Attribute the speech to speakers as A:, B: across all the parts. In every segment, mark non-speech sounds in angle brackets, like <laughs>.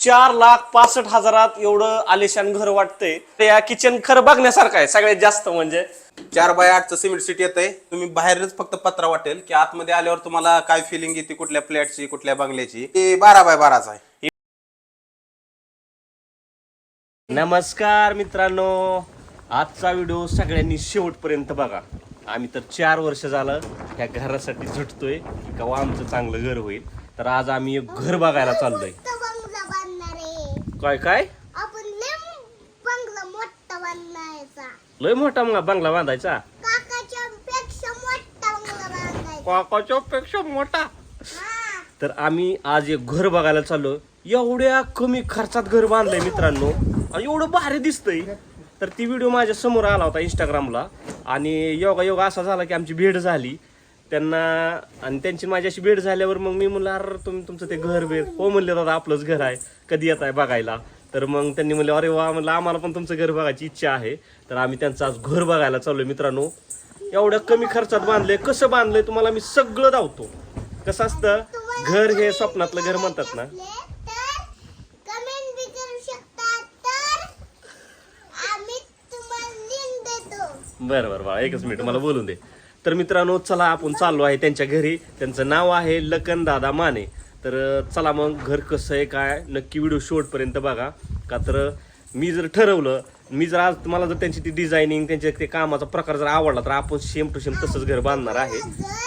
A: चार लाख पासष्ट हजारात एवढं आलिशान घर वाटतंय. ते या किचन खरं बघण्यासारखं आहे सगळ्यात जास्त म्हणजे.
B: चार बाय आठचं सिमेंट सीट येत आहे तुम्ही बाहेरच फक्त पत्रा वाटेल की आतमध्ये आल्यावर तुम्हाला काय फिलिंग येते कुठल्या फ्लॅटची कुठल्या बंगल्याची? ते बारा बाय बाराचा आहे.
A: नमस्कार मित्रांनो. आजचा व्हिडिओ सगळ्यांनी शेवटपर्यंत बघा. आम्ही तर चार वर्ष झालं ह्या घरासाठी झटतोय की केव्हा आमचं चांगलं घर होईल. तर आज आम्ही एक घर बघायला चाललोय
C: मोठा बंगला बांधणार आहे
A: काय काय?
C: आपण लय बंगला मोठा बांधायचा.
A: लय मोठा मग बंगला बांधायचा?
C: काकाच्या पेक्षा मोठा बंगला बांधायचा.
A: काकाच्या पेक्षा मोठा? तर आम्ही आज एक घर बघायला चाललो एवढ्या कमी खर्चात घर बांधलंय मित्रांनो. आणि एवढं भारी दिसतंय. तर ती व्हिडिओ माझ्यासमोर आला होता इंस्टाग्रामला आणि योगा योगा असा झाला की आमची भेट झाली. त्यांना आणि त्यांची माझ्याशी भेट झाल्यावर मग मी म्हणलं अरे तुम्ही तुमचं ते घर बेर. हो म्हणले दादा आपलंच घर आहे. कधी येत आहे बघायला? तर मग त्यांनी म्हणले अरे वा म्हणलं आम्हाला पण तुमचं घर बघायची इच्छा आहे. तर आम्ही त्यांचं आज घर बघायला चाललोय मित्रांनो. एवढ्या कमी खर्चात बांधलंय. कसं बांधलंय तुम्हाला मी सगळं दावतो. कसं असतं? घर हे स्वप्नातलं घर म्हणतात ना. बरं बरं बरं एकच मिनिट मला बोलून दे. तर मित्रांनो चला आपण चाललो आहे त्यांच्या घरी. त्यांचं नाव आहे लकन दादा माने. तर चला मग घर कसं आहे काय? नक्की व्हिडिओ शेवटपर्यंत बघा. का तर मी जर ठरवलं मी जर आज मला जर त्यांची ती डिझायनिंग त्यांच्या ते कामाचा प्रकार जर आवडला तर आपण सेम टू सेम तसंच घर बांधणार आहे.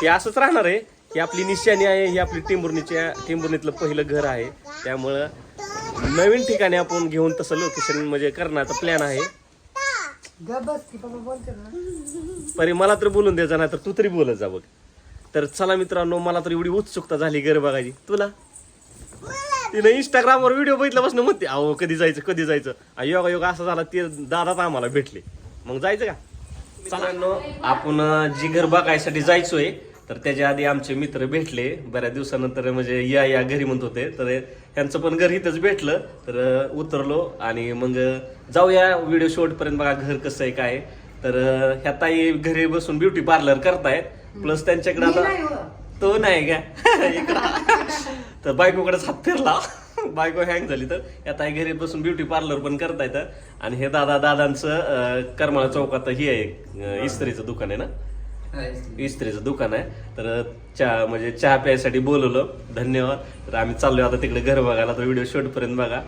A: ते असंच राहणार आहे. ही आपली निशाणी आहे ही आपली टिंबुर्णीच्या टिंबुर्णीतलं पहिलं घर आहे. त्यामुळं नवीन ठिकाणी आपण घेऊन तसं लोकेशन म्हणजे करण्याचा प्लॅन आहे. परी मला तर बोलून द्यायचा नाही तर तू तरी बोलत जा बघ. तर चला मित्रांनो मला तर एवढी उत्सुकता झाली घर बघायची. तुला? तिने इंस्टाग्रामवर व्हिडिओ बघितल्यापासून म्हणते अहो कधी जायचं कधी जायचं? योगा योगा असा झाला ते दादाच आम्हाला भेटले. मग जायचं का? मित्रांनो आपण जी घर बघायसाठी जायचोय तर त्याच्या आधी आमचे मित्र भेटले. बऱ्याच दिवसानंतर म्हणजे या या घरी म्हणत होते. तर ह्यांचं पण घर इथंच भेटलं. तर उतरलो आणि मग जाऊया व्हिडिओ शेवटपर्यंत बघा घर कसं आहे काय. तर ह्या ताई घरी बसून ब्युटी पार्लर करतायत. प्लस त्यांच्याकडे आता तो नाही का? <laughs> इकडं. तर बायकोकडेच हात फिरला. बायको हँग झाली तर. या ताई घरी बसून ब्युटी पार्लर पण करता येतं आणि हे दादा दादांचं करमाळा चौकात ही आहे इस्त्रीचं दुकान आहे ना? इस्त्रीचं दुकान आहे. तर चहा म्हणजे चहा प्यायसाठी बोलवलं. धन्यवाद. तर आम्ही चाललोय आता तिकडे घर बघायला. तर व्हिडिओ शेवटपर्यंत बघा.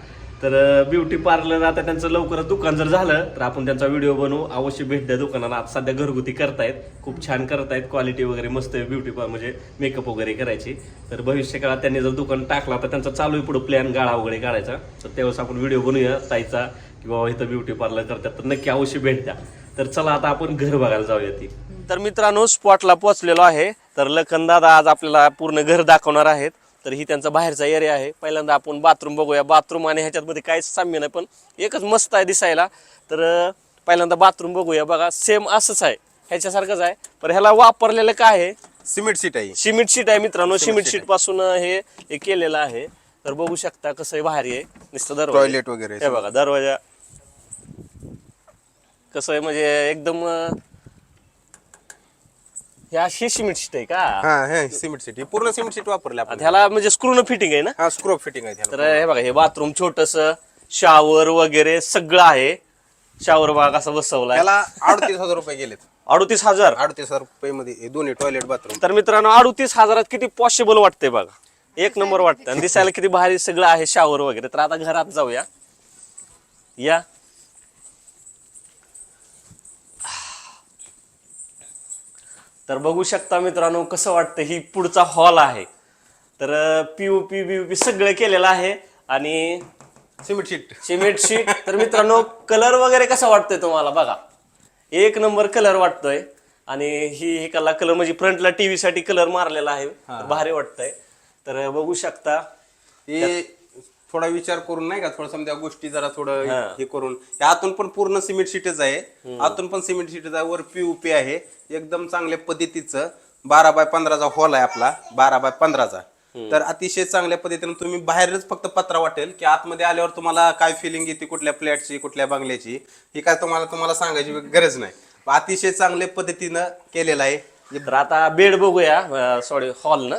A: तर ब्युटी पार्लर आता त्यांचं लवकरच दुकान जर झालं तर आपण त्यांचा व्हिडिओ बनवू. अवश्य भेट द्या दुकानाला. आता सध्या घरगुती करतायत. खूप छान करतायत. क्वालिटी वगैरे मस्त ब्युटी पार्लर म्हणजे मेकअप वगैरे करायची. तर भविष्यकाळात त्यांनी जर दुकान टाकला तर त्यांचा चालू आहे पुढे प्लॅन गाळा वगैरे काढायचा. तर त्यावेळेस आपण व्हिडिओ बनवूया ताईचा किंवा इथं ब्युटी पार्लर करतात. तर नक्की अवश्य भेट द्या. तर चला आता आपण घर बघायला जाऊया ती. तर मित्रांनो स्पॉटला पोहोचलेलो आहे. तर लखन दादा आज आपल्याला पूर्ण घर दाखवणार आहेत. तर ही त्यांचा बाहेरचा एरिया आहे. पहिल्यांदा आपण बाथरूम बघूया. बाथरूम आणि ह्याच्यामध्ये काहीच साम्य नाही पण एकच मस्त आहे दिसायला. तर पहिल्यांदा बाथरूम बघूया. बघा सेम असंच आहे. ह्याच्यासारखंच आहे. पण ह्याला वापरलेलं काय आहे?
B: सिमेंट सीट आहे.
A: सिमेंट शीट आहे मित्रांनो.
B: सिमेंट
A: शीटपासून हे हे केलेलं आहे. तर बघू शकता कसं आहे भारी आहे. नुसतं दरवाजा.
B: टॉयलेट वगैरे
A: हे बघा दरवाजा. कसं आहे म्हणजे एकदम हे अशी सिमेंट शीट आहे का?
B: हा हे सिमेंट सीट पूर्ण सिमेंट सीट वापरले आपण.
A: ह्याला म्हणजे स्क्रून फिटिंग आहे ना?
B: हा स्क्रोप फिटिंग आहे त्याला.
A: तर हे बघा हे बाथरूम छोटस शावर वगैरे सगळं आहे. शावर बघा कसा बसवलाय.
B: त्याला अडतीस हजार रुपये गेलेत.
A: अडतीस हजार?
B: अडतीस हजार रुपये मध्ये हे दोन्ही टॉयलेट बाथरूम
A: तर मित्रांनो अडतीस हजारात किती पॉसिबल वाटतंय बघा. एक नंबर वाटतं. आणि दिसायला किती भारी सगळं आहे शावर वगैरे. तर आता घरात जाऊया. या. तर बघू शकता मित्रांनो कसं वाटतं ही पुढचा हॉल आहे. तर पीओपी बीओपी सगळं केलेलं आहे आणि
B: सिमेंट सीट
A: सिमेंट शीट तर मित्रांनो कलर वगैरे कसा वाटतोय तुम्हाला बघा. एक नंबर कलर वाटतोय आणि ही ही कला कलर म्हणजे फ्रंटला टीव्ही साठी कलर मारलेला आहे. भारी वाटतंय. तर बघू शकता.
B: हे थोडा विचार करून नाही का थोडं समजा गोष्टी जरा थोडं
A: हा.
B: करून. हे आतून पण पूर्ण सिमेंट सीटच आहे. आतून पण सिमेंट सीटच आहे. वर पीयूपी आहे. एकदम चांगल्या पद्धतीचं बारा बाय पंधराचा हॉल आहे आपला. बारा बाय पंधराचा. तर अतिशय चांगल्या पद्धतीने तुम्ही बाहेरच फक्त पत्रा वाटेल की आतमध्ये आल्यावर तुम्हाला काय फिलिंग येते कुठल्या फ्लॅटची कुठल्या बंगल्याची ही काय तुम्हाला तुम्हाला सांगायची गरज नाही. अतिशय चांगल्या पद्धतीनं केलेलं आहे.
A: तर आता बेड बघूया. सॉरी हॉल ना?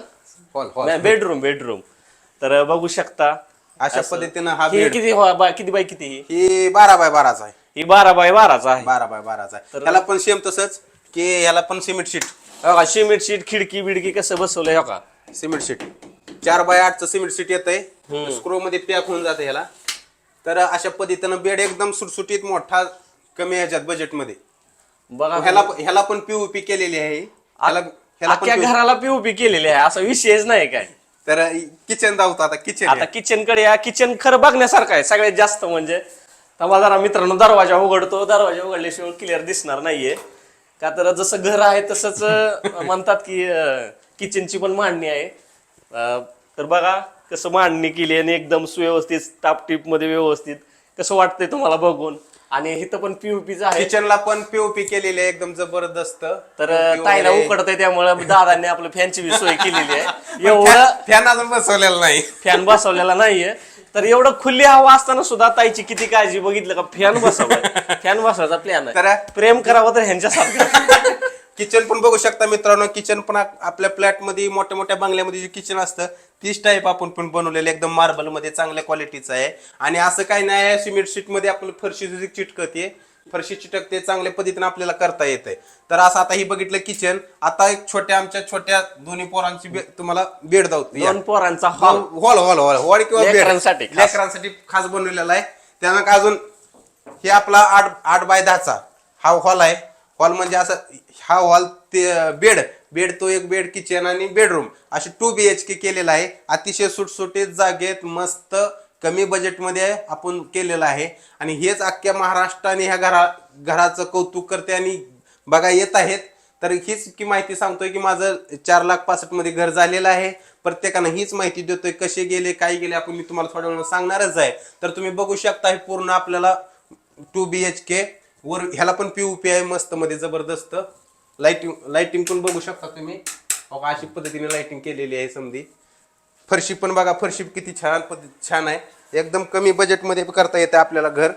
B: हॉल हॉल
A: बेडरूम बेडरूम तर बघू शकता.
B: अशा पद्धतीनं हा
A: हे
B: बेड
A: किती हो- बा- किती बाय किती? ही
B: ही बारा बाय बाराचा आहे.
A: ही बारा बाय बाराचा आहे.
B: बारा बाय बाराचा आहे. त्याला पण सेम तसंच की याला पण सिमेंट शीट
A: हो का सिमेंट शीट खिडकी बिडकी कसं बसवलंय हो का
B: सिमेंट शीट चार बाय आठचं सिमेंट शीट येतंय. स्क्रू मध्ये पॅक होऊन जाते ह्याला. तर अशा पद्धतीनं बेड एकदम सुटसुटीत मोठा कमी ह्याच्यात बजेटमध्ये
A: बघा.
B: ह्याला ह्याला पण पीओपी केलेली आहे. ह्याला ह्याला
A: अख्ख्या घराला पीओपी केलेली आहे. असा विषयच नाही काय.
B: तर किचन धावतो आता किचन
A: आता किचनकडे या. किचन खरं बघण्यासारखं आहे. सगळ्यात जास्त म्हणजे तुम्हाला जरा मित्रांनो दरवाजा उघडतो. दरवाजा उघडल्याशिवाय क्लिअर दिसणार नाहीये. का तर जसं घर आहे तसंच म्हणतात की किचनची पण मांडणी आहे. तर बघा कसं मांडणी केली आणि एकदम सुव्यवस्थित टापटीपमध्ये व्यवस्थित. कसं वाटतंय तुम्हाला बघून? आणि इथं पण पीयूपीच आहे.
B: किचनला पण पीओपी केलेली आहे एकदम जबरदस्त.
A: तर ताईला उकडतंय त्यामुळे दादांनी आपलं फॅनची बी सोय केलेली आहे. <laughs> एवढं
B: फॅन अजून बसवलेला नाही.
A: फॅन बसवलेला नाहीये. तर एवढं खुली हवा असताना सुद्धा ताईची किती काळजी बघितलं का फॅन बसवलाय फॅन बसवायचा प्लॅन
B: तर-
A: आहे प्रेम करावं तर ह्यांच्यासारखं. <laughs>
B: किचन पण बघू शकता मित्रांनो. किचन पण आप- आपल्या फ्लॅटमध्ये मोठ्या मोठ्या बंगल्यामध्ये जे किचन असतं तीच टाईप आपण पण बनवलेलं एकदम मार्बलमध्ये चांगल्या क्वालिटीचं आहे. आणि असं काही नाही आहे सिमेंट शीटमध्ये आपलं फरशी जी चिटकते फरशी चिटकते चांगल्या पद्धतीने आपल्याला करता येते तर असं आता ही बघितलं किचन आता एक छोट्या आमच्या छोट्या दोन्ही पोरांची बे- तुम्हाला बेड दावतो
A: दोन पोरांचा hall
B: hall hall hall hall किंवा bed.
A: लेकरांसाठी खास.
B: लेकरांसाठी खास बनवलेला आहे. त्यानंतर अजून हे आपला आठ आठ बाय दहाचा हा हॉल आहे. हॉल म्हणजे असं हा हॉल ते बेड बेड तो एक बेड किचन आणि बेडरूम असे टू बी एच के केलेला आहे. अतिशय सुटसुटीत जागेत मस्त कमी बजेटमध्ये आपण केलेलं आहे. आणि हेच अख्ख्या महाराष्ट्राने ह्या घरा घराचं कौतुक करते आणि बघा येत आहेत. तर हीच की माहिती सांगतोय की माझं चार लाख पासष्टमध्ये घर झालेलं आहे. प्रत्येकानं हीच माहिती देतोय कसे गेले काय गेले आपण मी तुम्हाला थोड्या वेळ सांगणारच आहे. तर तुम्ही बघू शकता हे पूर्ण आपल्याला टू बी एच के वर ह्याला पण पी आहे मस्त मध्ये जबरदस्त. लाइटिंग लाइटिंग पण बघू शकता तुम्ही. अशी पद्धतीने लाइटिंग केलेली आहे समधी. फरशी पण बघा फरशी किती छान पद्धत छान आहे. एकदम कमी बजेटमध्ये करता येते आपल्याला घर.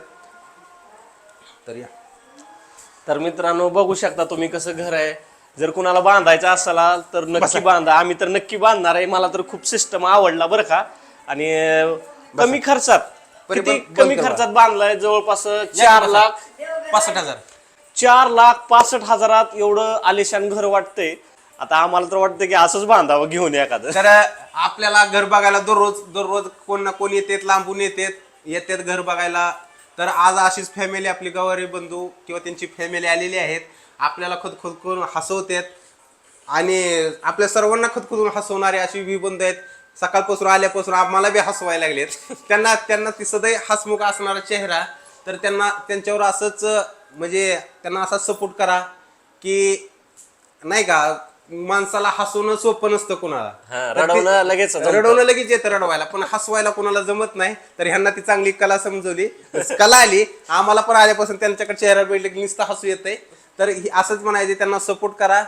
B: तर या.
A: तर मित्रांनो बघू शकता तुम्ही कसं घर आहे. जर कुणाला बांधायचं असाल तर नक्की बांधा. आम्ही तर नक्की बांधणार आहे. मला तर खूप सिस्टम आवडला बरं का. आणि कमी खर्चात. कमी. खर्चात बांधलाय? जवळपास चार लाख.
B: पासष्ट हजार.
A: चार लाख पासष्ट हजारात एवढं आलिशान घर वाटतंय. आता आम्हाला तर वाटतं की असंच बांधावं घेऊन एखादं.
B: तर आपल्याला घर बघायला दररोज दररोज कोण ना कोण येतात लांबून येतात येतात घर बघायला. तर आज अशीच फॅमिली आपली गवारी बंधू किंवा त्यांची फॅमिली आलेली आहेत. आपल्याला खदखद करून हसवतात. आणि आपल्या सर्वांना खदखदून हसवणारे अशी विबंध आहेत. सकाळपासून आल्यापासून आम्हाला बी हसवायला लागलेत. <laughs> त्यांना त्यांना ती सदैव हसमुख असणारा चेहरा तर त्यांना त्यांच्यावर असंच म्हणजे त्यांना असा सपोर्ट करा की नाही का माणसाला हसवणं सोपं नसतं कुणाला.
A: रडवणं लगेच.
B: रडवणं लगेच येतं रडवायला पण हसवायला कोणाला जमत नाही. तर ह्यांना ती चांगली कला समजवली. कला आली आम्हाला पण आल्यापासून त्यांच्याकडे चेहरा की नुसतं हसू येतंय. तर ही- असंच म्हणायचे त्यांना सपोर्ट करा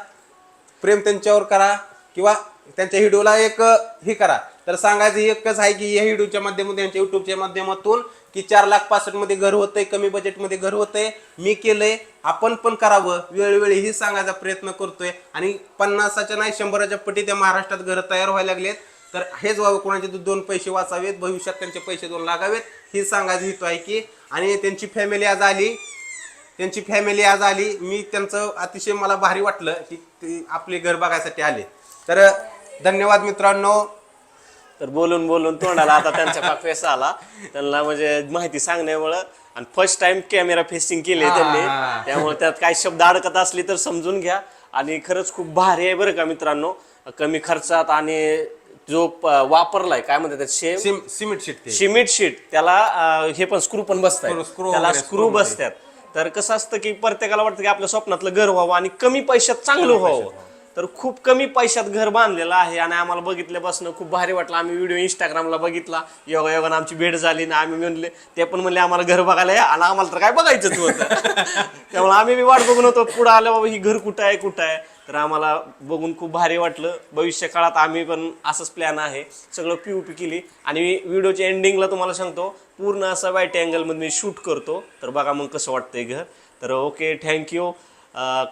B: प्रेम त्यांच्यावर करा किंवा त्यांच्या व्हिडिओला एक हे करा. तर सांगायचं एकच आहे की या व्हिडिओच्या माध्यमातून यांच्या युट्यूबच्या माध्यमातून की चार लाख पासष्टमध्ये घर होतंय कमी बजेटमध्ये घर होतंय. मी केलंय. आपण पण करावं. वेळोवेळी ही सांगायचा प्रयत्न करतोय. आणि पन्नासाच्या नाही शंभराच्या पटी त्या महाराष्ट्रात घरं तयार व्हायला लागलेत. तर हेच व्हावं. कोणाचे दोन पैसे वाचावेत. भविष्यात त्यांचे पैसे दोन लागावेत. ही सांगायचं हेतू आहे की आणि त्यांची फॅमिली आज आली. त्यांची फॅमिली आज आली. मी त्यांचं अतिशय मला भारी वाटलं की ते आपले घर बघायसाठी आले. तर धन्यवाद मित्रांनो.
A: तर बोलून बोलून तोंडाला आता त्यांच्या पाक फेस आला. त्यांना म्हणजे माहिती सांगण्यामुळं आणि फर्स्ट टाइम कॅमेरा फेसिंग केले त्यांनी. त्यामुळे त्यात काही शब्द अडकत असले तर समजून घ्या. आणि खरंच खूप भारी आहे बरं का मित्रांनो. कमी खर्चात आणि जो वापरलाय काय म्हणतात
B: सिमेंट शीट
A: सिमेंट शीट त्याला हे पण स्क्रू पण बसतात त्याला स्क्रू. बसतात तर कसं असतं की प्रत्येकाला वाटतं की आपल्या स्वप्नातलं घर व्हावं आणि कमी पैशात चांगलं व्हावं. तर खूप कमी पैशात घर बांधलेलं आहे आणि आम्हाला बघितल्यापासून खूप भारी वाटलं. आम्ही व्हिडिओ इंस्टाग्रामला बघितला. योगा योगानं आमची भेट झाली ना आम्ही म्हणले ते पण म्हणले आम्हाला घर बघायला या. आणि आम्हाला तर काय बघायचंच होतं. <laughs> त्यामुळे आम्ही बी वाट बघून होतो पुढे आलं बाबा ही घर कुठं आहे कुठं आहे? तर आम्हाला बघून खूप भारी वाटलं. भविष्य काळात आम्ही पण असंच प्लॅन आहे. सगळं पी पी केली. आणि व्हिडिओच्या एंडिंगला तुम्हाला सांगतो पूर्ण असं वाईट अँगलमध्ये मी शूट करतो. तर बघा मग कसं वाटतंय घर. तर ओके थँक्यू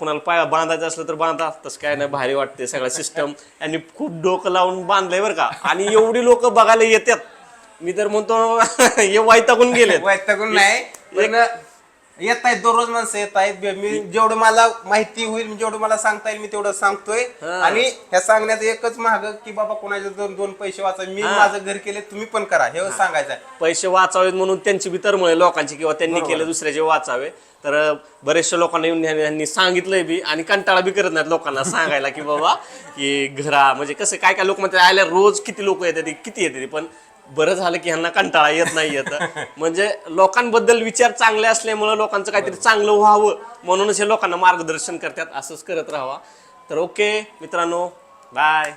A: कुणाला पाय बांधायचं असलं तर बांधा. तसं काय नाही भारी वाटते सगळं सिस्टम आणि खूप डोकं लावून बांधलंय बरं का. आणि एवढी लोक बघायला येतात. मी तर म्हणतो <laughs> हे वैतागून गेले
B: वैतागून नाही येत आहेत दररोज माणसं येत आहेत मी जेवढं मला माहिती होईल जेवढं मला सांगता येईल मी तेवढं सांगतोय.
A: हा.
B: आणि ह्या सांगण्याचं एकच महाग की बाबा कोणाचे दोन दोन पैसे वाचा. मी. माझं घर केले तुम्ही पण करा. हे सांगायचं आहे.
A: पैसे वाचावेत म्हणून त्यांची बी तरमुळे लोकांची किंवा त्यांनी केले दुसऱ्याचे वाचावे. तर बरेचशा लोकांना येऊन ह्यांनी ह्यांनी सांगितलंय बी आणि कंटाळा बी करत नाहीत लोकांना सांगायला की बाबा की घरा म्हणजे कसं काय काय लोक म्हणतात आल्या रोज किती लोक येतात किती येतात. पण बरं झालं की ह्यांना कंटाळा येत नाही येत. <laughs> म्हणजे लोकांबद्दल विचार चांगले असल्यामुळे लोकांचं काहीतरी चांगलं व्हावं म्हणूनच हे लोकांना मार्गदर्शन करतात असंच करत राहावा. तर ओके मित्रांनो बाय